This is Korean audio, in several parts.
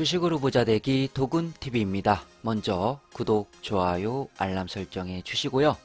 주식으로 부자 되기 도군TV입니다. 먼저 구독, 좋아요, 알람 설정해 주시고요.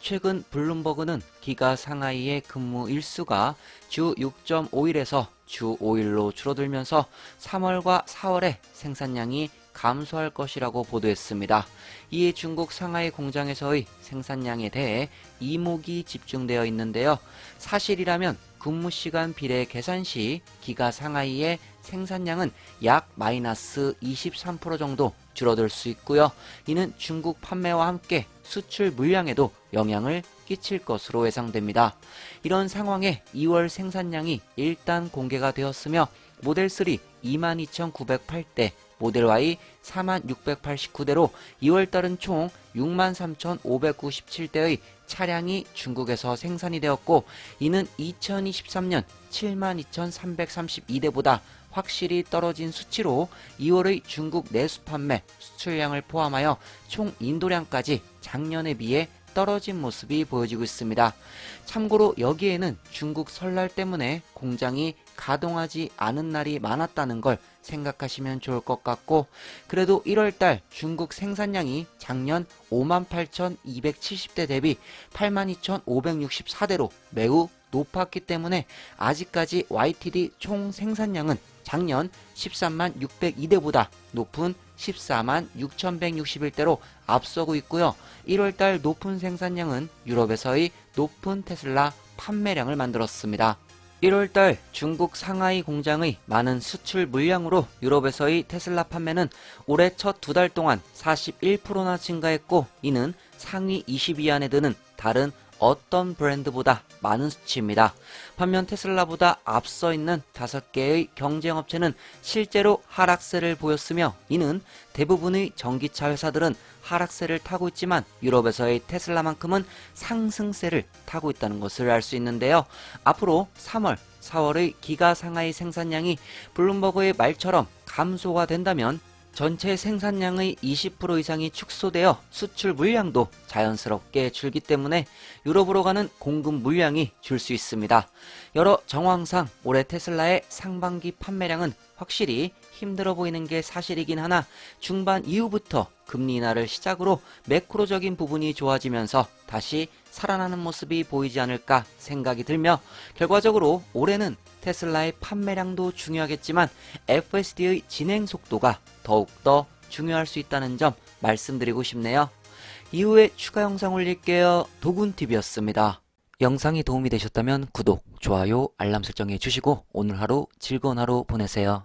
최근 블룸버그는 기가 상하이의 근무 일수가 주 6.5일에서 주 5일로 줄어들면서 3월과 4월에 생산량이 감소할 것이라고 보도했습니다. 이에 중국 상하이 공장에서의 생산량에 대해 이목이 집중되어 있는데요. 사실이라면 근무 시간 비례 계산 시 기가 상하이의 생산량은 약 마이너스 23% 정도 줄어들 수 있고요. 이는 중국 판매와 함께 수출 물량에도 영향을 끼칠 것으로 예상됩니다. 이런 상황에 2월 생산량이 일단 공개가 되었으며 모델 3 22,908대, 모델 Y 4,689대로 2월 달은 총 63,597대의 차량이 중국에서 생산이 되었고 이는 2023년 72,332대보다 확실히 떨어진 수치로 2월의 중국 내수 판매 수출량을 포함하여 총 인도량까지 작년에 비해 떨어진 모습이 보여지고 있습니다. 참고로 여기에는 중국 설날 때문에 공장이 가동하지 않은 날이 많았다는 걸 생각하시면 좋을 것 같고 그래도 1월달 중국 생산량이 작년 58,270대 대비 82,564대로 매우 높았기 때문에 아직까지 YTD 총 생산량은 작년 13만 602대보다 높은 14만 6,161대로 앞서고 있고요. 1월달 높은 생산량은 유럽에서의 높은 테슬라 판매량을 만들었습니다. 1월달 중국 상하이 공장의 많은 수출 물량으로 유럽에서의 테슬라 판매는 올해 첫 두 달 동안 41%나 증가했고 이는 상위 20위 안에 드는 다른 어떤 브랜드보다 많은 수치입니다. 반면 테슬라보다 앞서 있는 다섯 개의 경쟁업체는 실제로 하락세를 보였으며 이는 대부분의 전기차 회사들은 하락세를 타고 있지만 유럽에서의 테슬라만큼은 상승세를 타고 있다는 것을 알 수 있는데요. 앞으로 3월, 4월의 기가 상하이 생산량이 블룸버그의 말처럼 감소가 된다면 전체 생산량의 20% 이상이 축소되어 수출 물량도 자연스럽게 줄기 때문에 유럽으로 가는 공급 물량이 줄 수 있습니다. 여러 정황상 올해 테슬라의 상반기 판매량은 확실히 힘들어 보이는 게 사실이긴 하나 중반 이후부터 금리 인하를 시작으로 매크로적인 부분이 좋아지면서 다시 살아나는 모습이 보이지 않을까 생각이 들며 결과적으로 올해는 테슬라의 판매량도 중요하겠지만 FSD의 진행 속도가 더욱더 중요할 수 있다는 점 말씀드리고 싶네요. 이후에 추가 영상 올릴게요. 도군TV였습니다. 영상이 도움이 되셨다면 구독, 좋아요, 알람 설정해 주시고 오늘 하루 즐거운 하루 보내세요.